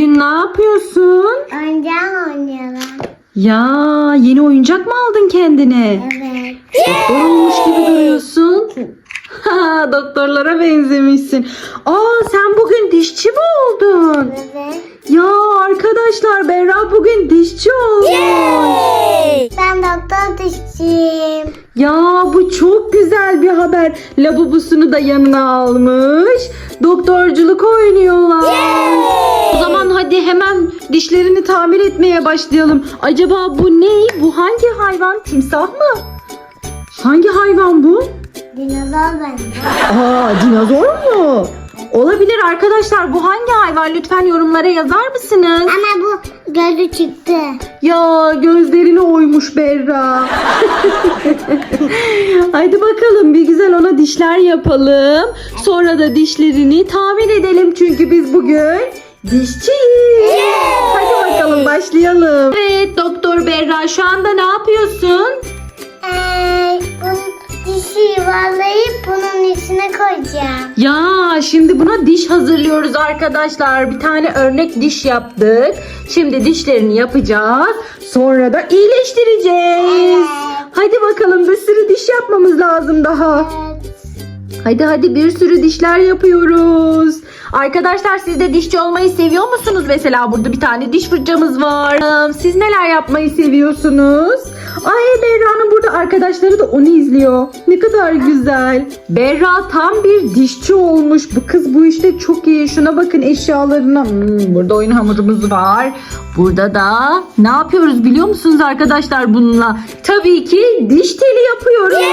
bugün ne yapıyorsun? Oyuncak oynayalım. Ya yeni oyuncak mı aldın kendine? Evet. Doktor olmuş gibi duruyorsun. Ha, doktorlara benzemişsin. Aa sen bugün dişçi mi oldun? Evet. Ya arkadaşlar Berra bugün dişçi oldu. Ben doktor dişçiyim. Ya bu çok güzel bir haber. Labubusunu da yanına almış. Doktorculuk oynuyorlar. O zaman hadi hemen dişlerini tamir etmeye başlayalım. Acaba bu ne? Bu hangi hayvan? Timsah mı? Hangi hayvan bu? Dinozor ben. Aa dinozor mu? Olabilir arkadaşlar. Bu hangi hayvan? Lütfen yorumlara yazar mısınız? Ama gözü çıktı. Ya gözlerini oymuş Berra. Haydi bakalım bir güzel ona dişler yapalım. Sonra da dişlerini tamir edelim çünkü biz bugün dişçiyiz. Hadi bakalım başlayalım. Evet Doktor Berra şu anda ne yapıyorsun? Ee, bunun dişi yuvarlayıp bunun içine koyacağım. Ya şimdi buna diş hazırlıyoruz arkadaşlar. Bir tane örnek diş yaptık. Şimdi dişlerini yapacağız. Sonra da iyileştireceğiz. Evet. Hadi bakalım bir sürü diş yapmamız lazım daha. Evet. Hadi hadi bir sürü dişler yapıyoruz. Arkadaşlar siz de dişçi olmayı seviyor musunuz? Mesela burada bir tane diş fırçamız var. Siz neler yapmayı seviyorsunuz? Ay Berra'nın burada arkadaşları da onu izliyor. Ne kadar güzel. Berra tam bir dişçi olmuş. Bu kız bu işte çok iyi. Şuna bakın eşyalarına. Hmm, burada oyun hamurumuz var. Burada da ne yapıyoruz biliyor musunuz arkadaşlar bununla? Tabii ki diş teli yapıyoruz.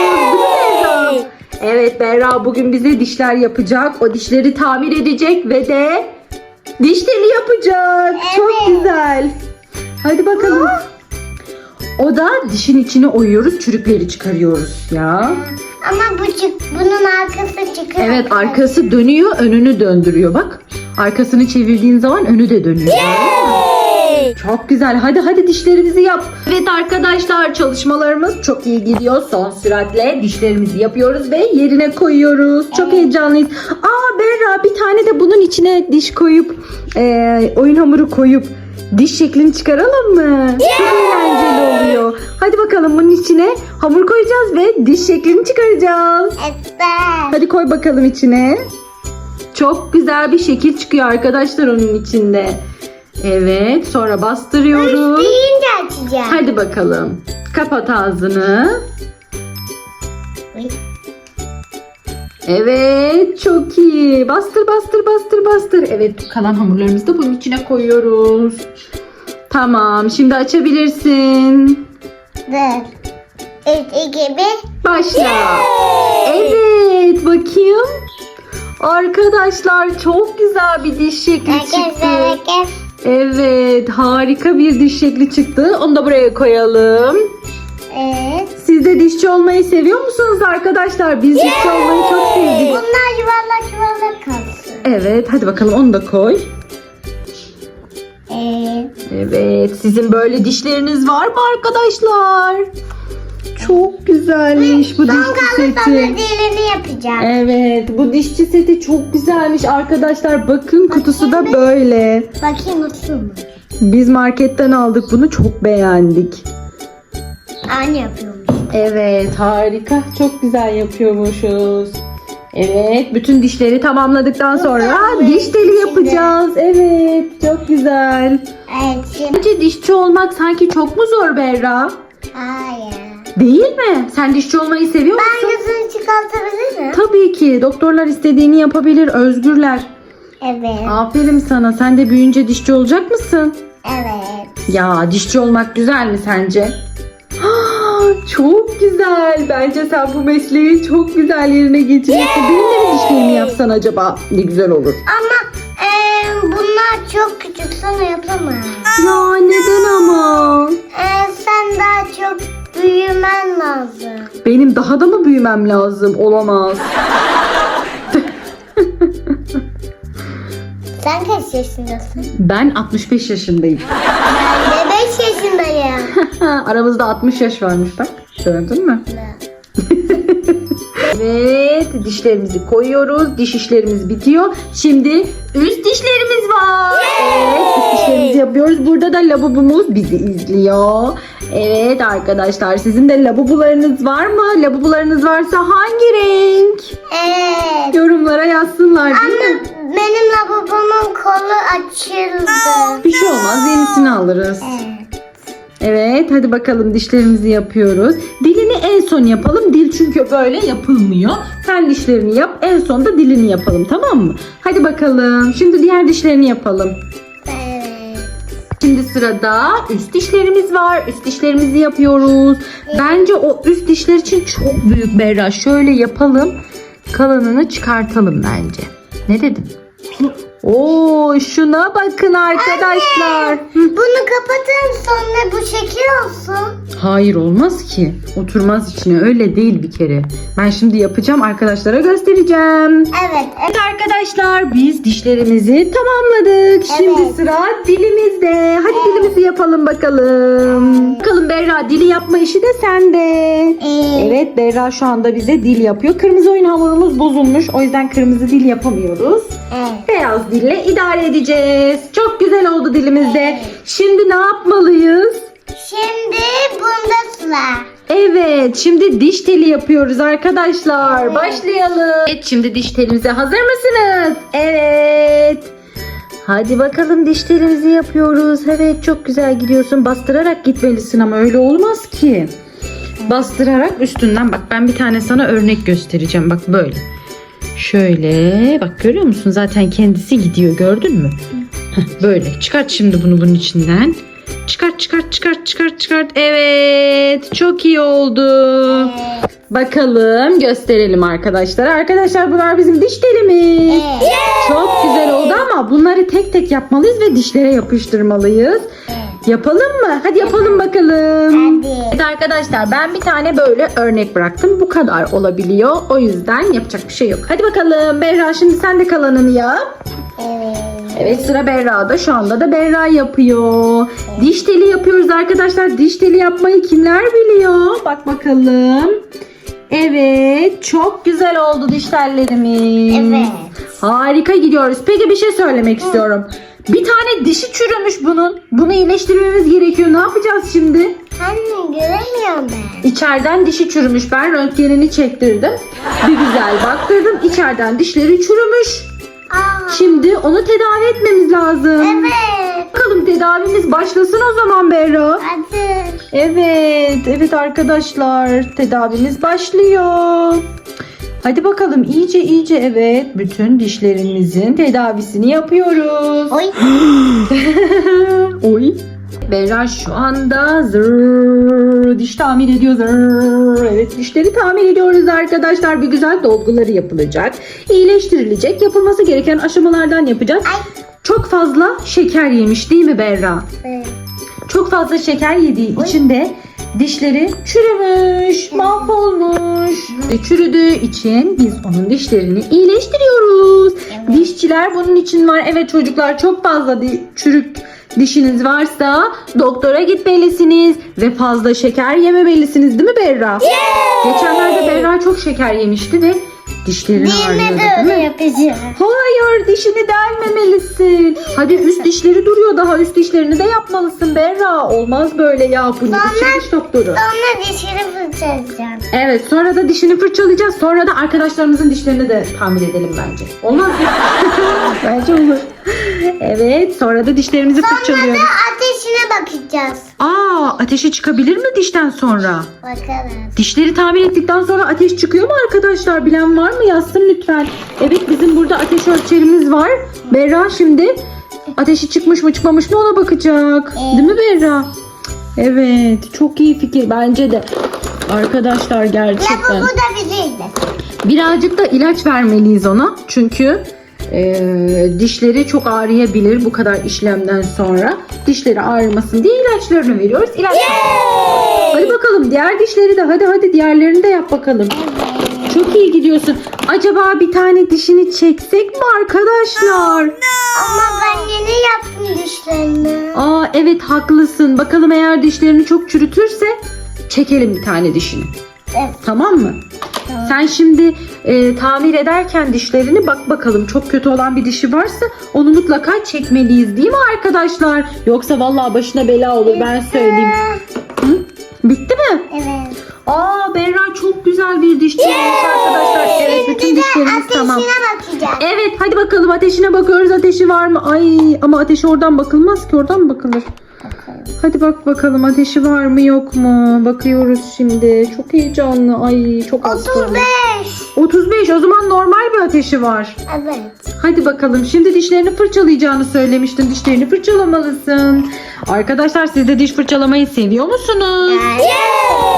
Evet Berra bugün bize dişler yapacak. O dişleri tamir edecek ve de diş teli yapacak. Çok Evet. güzel. Hadi bakalım. O da dişin içine oyuyoruz, çürükleri çıkarıyoruz ya. Ama bu çık, bunun arkası çıkıyor. Evet arkası dönüyor, önünü döndürüyor bak. Arkasını çevirdiğin zaman önü de dönüyor. Çok güzel. Hadi hadi dişlerimizi yap. Evet arkadaşlar çalışmalarımız çok iyi gidiyor. Son süratle dişlerimizi yapıyoruz ve yerine koyuyoruz. Çok heyecanlıyız. Aa Berra bir tane de bunun içine diş koyup e, oyun hamuru koyup diş şeklini çıkaralım mı? Çok eğlenceli oluyor. Hadi bakalım bunun içine hamur koyacağız ve diş şeklini çıkaracağız. Evet. Hadi koy bakalım içine. Çok güzel bir şekil çıkıyor arkadaşlar onun içinde. Evet sonra bastırıyoruz. Deyince açacağım. Hadi bakalım. Kapat ağzını. Evet çok iyi. Bastır bastır bastır bastır. Evet kalan hamurlarımızı da bunun içine koyuyoruz. Tamam şimdi açabilirsin. Dur. Üç, iki, bir. Başla. Evet bakayım. Arkadaşlar çok güzel bir diş şekli Herkes çıktı. herkes. Evet harika bir diş şekli çıktı. Onu da buraya koyalım. Evet. Siz de dişçi olmayı seviyor musunuz arkadaşlar? Biz dişçi olmayı çok sevdik. Bunlar yuvarlak yuvarlak kalsın. Evet hadi bakalım onu da koy. Evet. Evet sizin böyle dişleriniz var mı arkadaşlar? Çok güzelmiş bu dişçi seti. diğerini yapacağım. Evet bu dişçi seti çok güzelmiş arkadaşlar. Bakın kutusu da böyle. Bakayım nasıl mı? Biz marketten aldık bunu çok beğendik. Aynı yapıyormuş. Evet harika. Çok güzel yapıyormuşuz. Evet bütün dişleri tamamladıktan sonra diş teli yapacağız. Evet çok güzel. Evet şimdi. Bence dişçi olmak sanki çok mu zor Berra? Hayır. Değil mi? Sen dişçi olmayı seviyor Ben musun? gözünü çıkartabilir miyim? Tabii ki. Doktorlar istediğini yapabilir. Özgürler. Evet. Aferin sana. Sen de büyüyünce dişçi olacak mısın? Evet. Ya dişçi olmak güzel mi sence? Çok güzel. Bence sen bu mesleği çok güzel yerine getirirsin. Benim de mi dişlerimi yapsan acaba? Ne güzel olur. Ama eee, bunlar çok küçük sana yapamam. Ya neden ama? Eee, sen daha çok büyümen lazım. Benim daha da mı büyümem lazım? Olamaz. Sen kaç yaşındasın? Ben 65 yaşındayım. Ben de 5 yaşındayım. Aramızda 60 yaş varmış bak. Gördün mü? Evet dişlerimizi koyuyoruz. Diş işlerimiz bitiyor. Şimdi üst dişlerimiz var. Evet yapıyoruz. Burada da labubumuz bizi izliyor. Evet arkadaşlar sizin de labubularınız var mı? Labubularınız varsa hangi renk? Evet. Yorumlara yazsınlar değil mi? benim lavabomun kolu açıldı. Bir şey olmaz yenisini alırız. Evet. Evet hadi bakalım dişlerimizi yapıyoruz. Dilini en son yapalım. Dil çünkü böyle yapılmıyor. Sen dişlerini yap en son da dilini yapalım tamam mı? Hadi bakalım. Şimdi diğer dişlerini yapalım. Evet. Şimdi sırada üst dişlerimiz var. Üst dişlerimizi yapıyoruz. Bence o üst dişler için çok büyük Berra. Şöyle yapalım. Kalanını çıkartalım bence. Ne dedin? Oo şuna bakın arkadaşlar. Hı. Bunu kapatın sonra bu şekil olsun. Hayır olmaz ki. Oturmaz içine öyle değil bir kere. Ben şimdi yapacağım arkadaşlara göstereceğim. Evet. Evet arkadaşlar biz dişlerimizi tamamladık. Şimdi Evet. sıra dilimizde. Hadi dilimizi yapalım bakalım. Bakalım Berra dili yapma işi de sende. Evet. Evet Berra şu anda bize dil yapıyor. Kırmızı oyun hamurumuz bozulmuş. O yüzden kırmızı dil yapamıyoruz. Evet. Beyaz dille idare edeceğiz. Çok güzel oldu dilimizde. Şimdi ne yapmalıyız? Şimdi bunda sıra. Evet, şimdi diş teli yapıyoruz arkadaşlar. Başlayalım. Evet, şimdi diş telimize hazır mısınız? Evet. Hadi bakalım diş telimizi yapıyoruz. Evet, çok güzel gidiyorsun. Bastırarak gitmelisin ama öyle olmaz ki. Bastırarak üstünden bak ben bir tane sana örnek göstereceğim. Bak böyle. Şöyle bak görüyor musun? Zaten kendisi gidiyor gördün mü? Heh, böyle. Çıkart şimdi bunu bunun içinden. Çıkart çıkart çıkart çıkart çıkart. Evet çok iyi oldu. Bakalım gösterelim arkadaşlar. Arkadaşlar bunlar bizim diş telimiz. Evet. Çok güzel oldu ama bunları tek tek yapmalıyız ve dişlere yapıştırmalıyız. Yapalım mı? Hadi yapalım bakalım. Evet arkadaşlar ben bir tane böyle örnek bıraktım. Bu kadar olabiliyor. O yüzden yapacak bir şey yok. Hadi bakalım Berra şimdi sen de kalanını yap. Evet. Evet sıra Berra'da. Şu anda da Berra yapıyor. Diş teli yapıyoruz arkadaşlar. Diş teli yapmayı kimler biliyor? Bak bakalım. Evet çok güzel oldu diş tellerimiz. Evet. Harika gidiyoruz. Peki bir şey söylemek istiyorum. Bir tane dişi çürümüş bunun. Bunu iyileştirmemiz gerekiyor. Ne yapacağız şimdi? Anne göremiyorum ben. İçeriden dişi çürümüş. Ben röntgenini çektirdim. Bir güzel baktırdım. İçeriden dişleri çürümüş. Aa. Şimdi onu tedavi etmemiz lazım. Evet. Bakalım tedavimiz başlasın o zaman Berra. Hadi. Evet, evet arkadaşlar tedavimiz başlıyor. Hadi bakalım iyice iyice evet bütün dişlerimizin tedavisini yapıyoruz. Oy. Oy. Berra şu anda zırr, diş tamir ediyor zırr. Evet dişleri tamir ediyoruz arkadaşlar. Bir güzel dolguları yapılacak. iyileştirilecek. Yapılması gereken aşamalardan yapacağız. Ay. Çok fazla şeker yemiş değil mi Berra? Evet. Çok fazla şeker yediği için de dişleri çürümüş, mahvolmuş. Ve Çürüdüğü için biz onun dişlerini iyileştiriyoruz. Evet. Dişçiler bunun için var. Evet çocuklar çok fazla çürük dişiniz varsa doktora gitmelisiniz ve fazla şeker yememelisiniz değil mi Berra? Geçenlerde Berra çok şeker yemişti ve dişlerini ağrıyordu de değil öyle mi? yapacağım. Hayır dişini delmemelisin. Hadi üst dişleri duruyor daha üst dişlerini de yapmalısın Berra. Olmaz böyle ya bu ne biçim diş doktoru. Sonra dişini fırçalayacağım. Evet sonra da dişini fırçalayacağız. Sonra da arkadaşlarımızın dişlerini de tamir edelim bence. Olmaz mı? bence olur. Evet sonra da dişlerimizi Sonra fırçalıyoruz. da ateşine bakacağız. Aa ateşi çıkabilir mi dişten sonra? Bakalım. Dişleri tamir ettikten sonra ateş çıkıyor mu arkadaşlar? Bilen var mı? Yazsın lütfen. Evet bizim burada ateş ölçerimiz var. Berra şimdi ateşi çıkmış mı çıkmamış mı ona bakacak. Değil mi Berra? Evet çok iyi fikir bence de. Arkadaşlar Ya bu, gerçekten. bu da bizeydi. Birazcık da ilaç vermeliyiz ona. Çünkü eee, dişleri çok ağrıyabilir bu kadar işlemden sonra. Dişleri ağrımasın diye ilaçlarını veriyoruz. İlaç Hadi bakalım diğer dişleri de hadi hadi diğerlerini de yap bakalım. Çok iyi gidiyorsun. Acaba bir tane dişini çeksek mi arkadaşlar? Ama ben yeni yaptım dişlerini. Aa evet haklısın. Bakalım eğer dişlerini çok çürütürse çekelim bir tane dişini. Evet. Tamam mı? Sen şimdi e, tamir ederken dişlerini bak bakalım çok kötü olan bir dişi varsa onu mutlaka çekmeliyiz değil mi arkadaşlar? Yoksa vallahi başına bela olur ben söyleyeyim. Hı? Bitti mi? Evet. Aa Berra çok güzel bir dişçi olmuş arkadaşlar. Evet bütün dişlerimiz tamam. Ateşine. Evet hadi bakalım ateşine bakıyoruz ateşi var mı? Ay ama ateşi oradan bakılmaz ki oradan mı bakılır? Hadi bak bakalım ateşi var mı yok mu? Bakıyoruz şimdi. Çok heyecanlı. Ay çok az kaldı. 35. 35 o zaman normal bir ateşi var. Evet. Hadi bakalım şimdi dişlerini fırçalayacağını söylemiştin. Dişlerini fırçalamalısın. Arkadaşlar siz de diş fırçalamayı seviyor musunuz?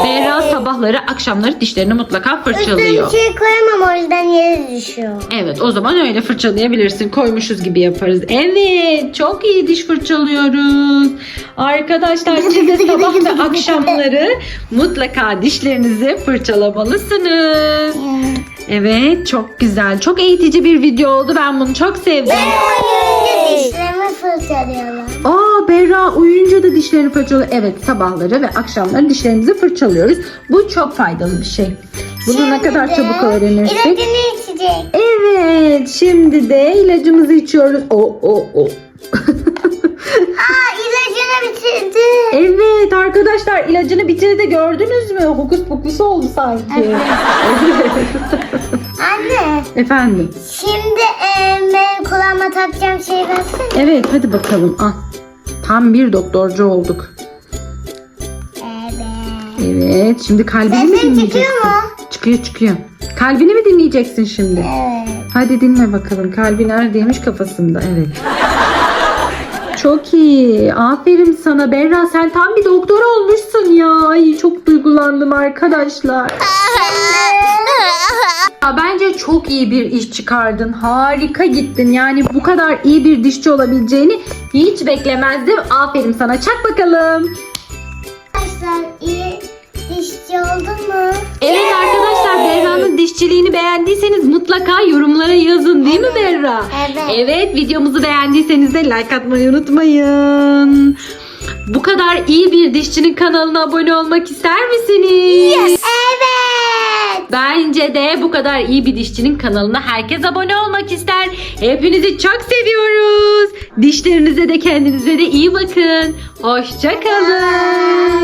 Berra sabahları akşamları dişlerini mutlaka Üstüne fırçalıyor. bir şey koyamam o yüzden yere düşüyor. Evet o zaman öyle fırçalayabilirsin. Koymuşuz gibi yaparız. Evet çok iyi diş fırçalıyoruz. Arkadaşlar siz de sabah ve akşamları mutlaka dişlerinizi fırçalamalısınız. Evet çok güzel. Çok eğitici bir video oldu. Ben bunu çok sevdim. Uyuyunca dişlerini fırçalıyor. Evet sabahları ve akşamları dişlerimizi fırçalıyoruz. Bu çok faydalı bir şey. Bunu ne kadar çabuk öğrenirsek. İlacını içecek. Evet şimdi de ilacımızı içiyoruz. O o o. Aa ilacını bitirdi. Evet arkadaşlar ilacını bitirdi gördünüz mü? Hokus pokus oldu sanki. Anne Efendim. şimdi e, benim kulağıma takacağım şey versene. Evet hadi bakalım al. Tam bir doktorcu olduk. Evet. Evet şimdi kalbini mi Sesin dinleyeceksin? çıkıyor mu? Çıkıyor çıkıyor. Kalbini mi dinleyeceksin şimdi? Evet. Hadi dinle bakalım. Kalbi neredeymiş kafasında. Evet. Aferin sana Berra. Sen tam bir doktor olmuşsun ya. Ay çok duygulandım arkadaşlar. Ya bence çok iyi bir iş çıkardın. Harika gittin. Yani bu kadar iyi bir dişçi olabileceğini hiç beklemezdim. Aferin sana. Çak bakalım. Arkadaşlar iyi dişçi oldun mu? Evet arkadaşlar Berra'nın dişçiliğini beğendiyseniz mutlaka yorumlara yazın değil mi Berra? Evet. Evet videomuzu beğendiyseniz de like atmayı unutmayın. Bu kadar iyi bir dişçinin kanalına abone olmak ister misiniz? Evet. Bence de bu kadar iyi bir dişçinin kanalına herkes abone olmak ister. Hepinizi çok seviyoruz. Dişlerinize de kendinize de iyi bakın. Hoşçakalın.